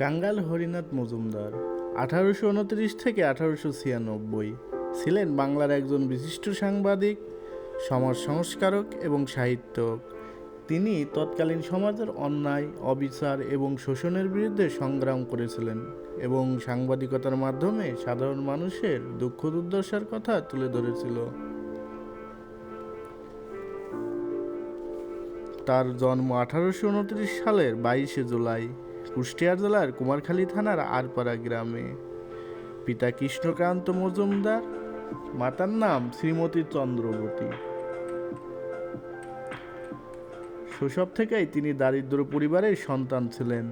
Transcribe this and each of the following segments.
কাঙ্গাল হরিনাথ মজুমদার, আঠারোশো উনত্রিশ থেকে আঠারোশো ছিয়ানব্বই, ছিলেন বাংলার একজন বিশিষ্ট সাংবাদিক, সমাজ সংস্কারক এবং সাহিত্যক। তিনি তৎকালীন সমাজের অন্যায়, অবিচার এবং শোষণের বিরুদ্ধে সংগ্রাম করেছিলেন এবং সাংবাদিকতার মাধ্যমে সাধারণ মানুষের দুঃখ দুর্দশার কথা তুলে ধরেছিল। তার জন্ম আঠারোশো উনত্রিশ সালের বাইশে জুলাই। কুষ্টিয়া জেলার কুমারখালী থানার আরপাড়া গ্রামে। পিতা কৃষ্ণকান্ত মজুমদার, মাতার নাম শ্রীমতী চন্দ্রবতী। শৈশব থেকেই তিনি দারিদ্র পরিবারের সন্তান ছিলেন।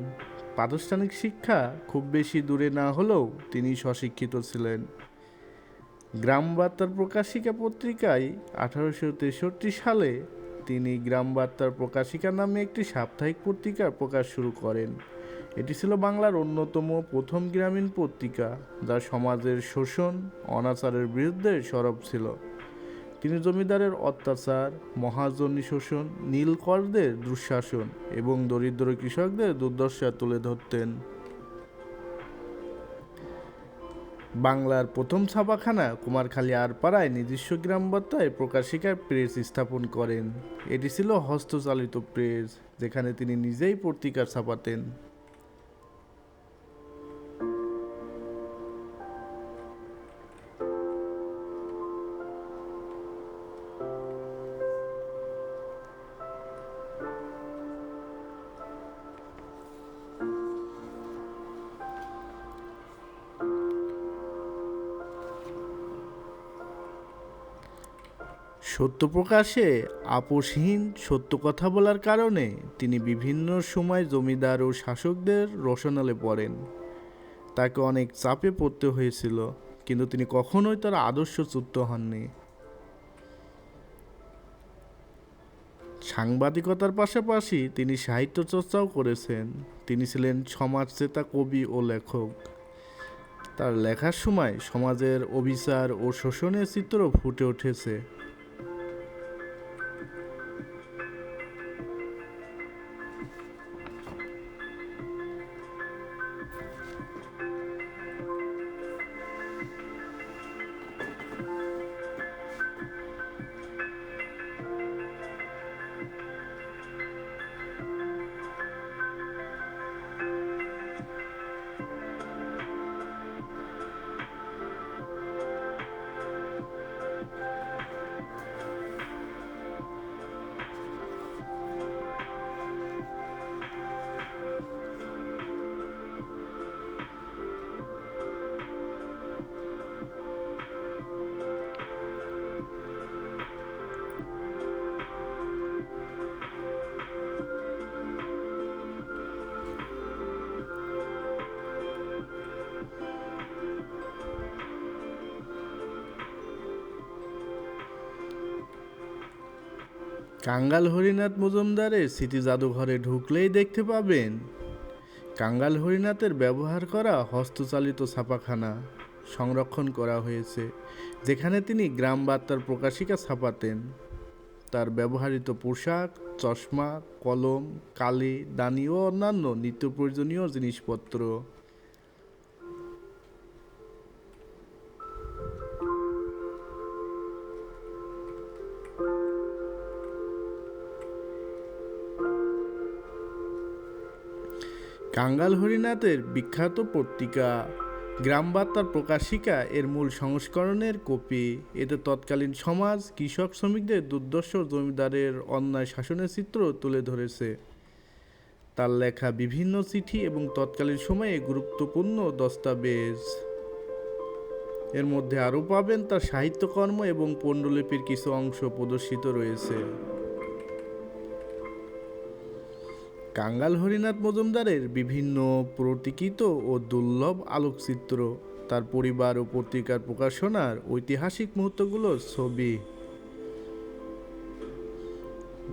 প্রাতিষ্ঠানিক শিক্ষা খুব বেশি দূরে না হলেও তিনি স্বশিক্ষিত ছিলেন। গ্রাম বার্তার প্রকাশিকা পত্রিকায় আঠারোশো তেষট্টি সালে তিনি গ্রাম বার্তার প্রকাশিকা নামে একটি সাপ্তাহিক পত্রিকা প্রকাশ শুরু করেন। এটি ছিল বাংলার অন্যতম প্রথম গ্রামীণ পত্রিকা, যা সমাজের শোষণ, অনাচারের বিরুদ্ধে সরব ছিল। তিনি জমিদারের অত্যাচার, মহাজনী শোষণ নীলকরদের দুঃশাসন এবং দরিদ্র কৃষকদের দুর্দশা তুলে ধরতেন। বাংলার প্রথম ছাপাখানা কুমারখালী আরপাড়ায় নিজস্ব গ্রাম গ্রামবার্তায় প্রকাশিকার প্রেস স্থাপন করেন। এটি ছিল হস্তচালিত প্রেস, যেখানে তিনি নিজেই পত্রিকা ছাপাতেন। সত্য প্রকাশে আপোষহীন সত্য কথা বলার কারণে তিনি বিভিন্ন সময় জমিদার ও শাসকদের রসনালে পড়েন। তাকে অনেক চাপে পড়তে হয়েছিল, কিন্তু তিনি কখনোই তার আদর্শচ্যুত হননি। সাংবাদিকতার পাশাপাশি তিনি সাহিত্য চর্চাও করেছেন। তিনি ছিলেন সমাজচেতা, কবি ও লেখক। তার লেখার সময় সমাজের অবিচার ও শোষণের চিত্র ফুটে উঠেছে। কাঙ্গাল হরিনাথ মজুমদারের স্মৃতি জাদুঘরে ঢুকলেই দেখতে পাবেন। কাঙ্গাল হরিনাথের ব্যবহার করা হস্তচালিত ছাপাখানা সংরক্ষণ করা হয়েছে, যেখানে তিনি গ্রাম বার্তার প্রকাশিকা ছাপাতেন। তার ব্যবহৃত পোশাক, চশমা, কলম, কালি, দানি ও অন্যান্য নিত্য প্রয়োজনীয় জিনিসপত্র। কাঙ্গাল হরিনাথের বিখ্যাত পত্রিকা গ্রাম বার্তার প্রকাশিকা এর মূল সংস্করণের কপি। এতে তৎকালীন সমাজ, কৃষক শ্রমিকদের দুর্দর্শ জমিদারের অন্যায় শাসনের চিত্র তুলে ধরেছে। তার লেখা বিভিন্ন চিঠি এবং তৎকালীন সময়ে গুরুত্বপূর্ণ দস্তাবেজ। এর মধ্যে আরও পাবেন তার সাহিত্যকর্ম এবং পণ্ডুলিপির কিছু অংশ প্রদর্শিত রয়েছে। কাঙ্গাল হরিনাথ মজুমদারের বিভিন্ন প্রতীকিত ও দুর্লভ আলোকচিত্র, তার পরিবার ও পত্রিকার প্রকাশনার ঐতিহাসিক মুহূর্তগুলোর ছবি।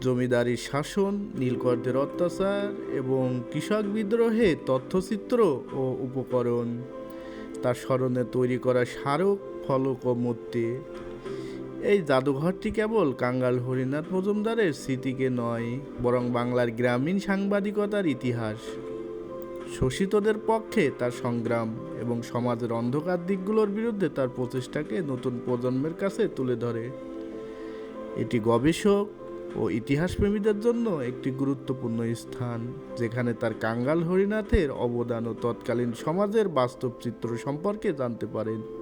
জমিদারি শাসন নীলকরদের অত্যাচার এবং কৃষক বিদ্রোহে তথ্যচিত্র ও উপকরণ। তার স্মরণে তৈরি করা স্মারক, ফলক ও মূর্তি। এই জাদুঘরটি কেবল কাঙ্গাল হরিনাথ মজুমদারের স্মৃতিকে নয়, বরং বাংলার গ্রামীণ সাংবাদিকতার ইতিহাস। শোষিতদের পক্ষে তার সংগ্রাম এবং সমাজের অন্ধকার দিকগুলোর বিরুদ্ধে তার প্রচেষ্টাকে নতুন প্রজন্মের কাছে তুলে ধরে। এটি গবেষক ও ইতিহাসপ্রেমীদের জন্য একটি গুরুত্বপূর্ণ স্থান, যেখানে তার কাঙ্গাল হরিনাথের অবদান ও তৎকালীন সমাজের বাস্তব চিত্র সম্পর্কে জানতে পারেন।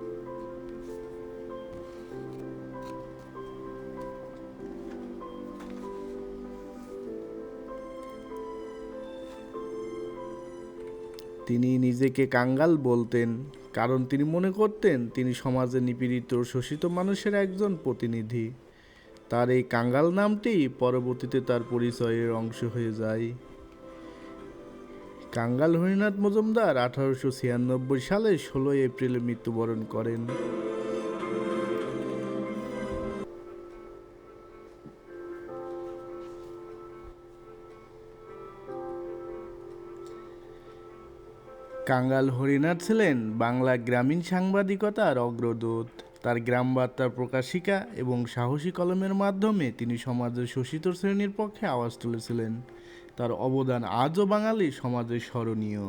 তিনি নিজেকে কাঙ্গাল বলতেন, কারণ তিনি মনে করতেন তিনি সমাজে নিপীড়িত শোষিত মানুষের একজন প্রতিনিধি। তার এই কাঙ্গাল নামটি পরবর্তীতে তার পরিচয়ের অংশ হয়ে যায়। কাঙ্গাল হরিনাথ মজুমদার আঠারোশো ছিয়ানব্বই সালে ষোলোই এপ্রিলে মৃত্যুবরণ করেন। কাঙ্গাল হরিনাথ ছিলেন বাংলা গ্রামীণ সাংবাদিকতার অগ্রদূত। তার গ্রাম বার্তার প্রকাশিকা এবং সাহসী কলমের মাধ্যমে তিনি সমাজের শোষিত শ্রেণির পক্ষে আওয়াজ তুলেছিলেন। তার অবদান আজও বাঙালি সমাজে স্মরণীয়।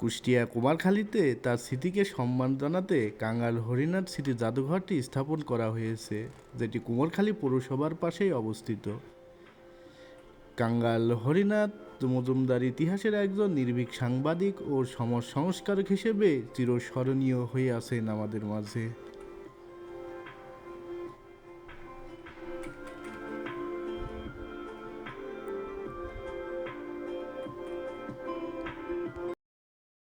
কুষ্টিয়া কুমারখালীতে তার স্মৃতিকে সম্মান জানাতে কাঙ্গাল হরিনাথ স্মৃতি জাদুঘরটি স্থাপন করা হয়েছে, যেটি কুমারখালী পৌরসভার পাশেই অবস্থিত। কাঙ্গাল হরিনাথ মজুমদার ইতিহাসের একজন নির্ভীক সাংবাদিক ও সমাজ সংস্কারক হিসেবে চিরস্মরণীয় হয়ে আছেন আমাদের মাঝে।